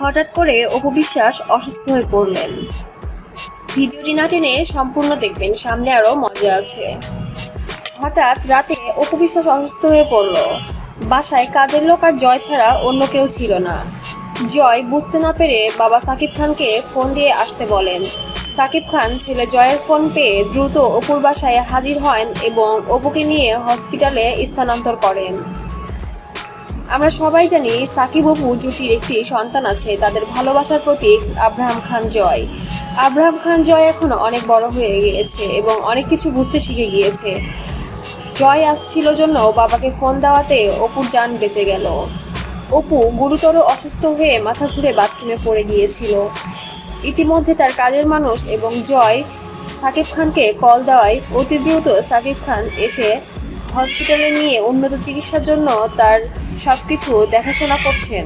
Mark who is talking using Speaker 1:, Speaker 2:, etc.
Speaker 1: হঠাৎ করে অপু বিশ্বাস অসুস্থ হয়ে পড়লেন। ভিডিওটি না টেনে সম্পূর্ণ দেখবেন, সামনে আরও মজা আছে। হঠাৎ রাতে অপু বিশ্বাস অসুস্থ হয়ে পড়ল। বাসায় কাজের লোক আর জয় ছাড়া অন্য কেউ ছিল না। জয় বুঝতে না পেরে বাবা সাকিব খানকে ফোন দিয়ে আসতে বলেন। সাকিব খান ছেলে জয়ের ফোন পেয়ে দ্রুত অপুর বাসায় হাজির হন এবং অপুকে নিয়ে হসপিটালে স্থানান্তর করেন। আমরা সবাই জানি সাকিব অপু জুটির একটি সন্তান আছে, তাদের ভালোবাসার প্রতীক আব্রাহাম খান জয়। আব্রাহাম খান জয় এখন অনেক বড় হয়ে গিয়েছে এবং অনেক কিছু বুঝতে শিখে গিয়েছে। জয় আসছিল জন্য বাবাকে ফোন দেওয়াতে অপুর যান বেঁচে গেল। অপু গুরুতর অসুস্থ হয়ে মাথা ঘুরে বাথরুমে পড়ে গিয়েছিল। ইতিমধ্যে তার কাজের মানুষ এবং জয় সাকিব খানকে কল দেওয়ায় অতি দ্রুত সাকিব খান এসে হসপিটালে নিয়ে উন্নত চিকিৎসার জন্য তার সবকিছু দেখাশোনা করছেন।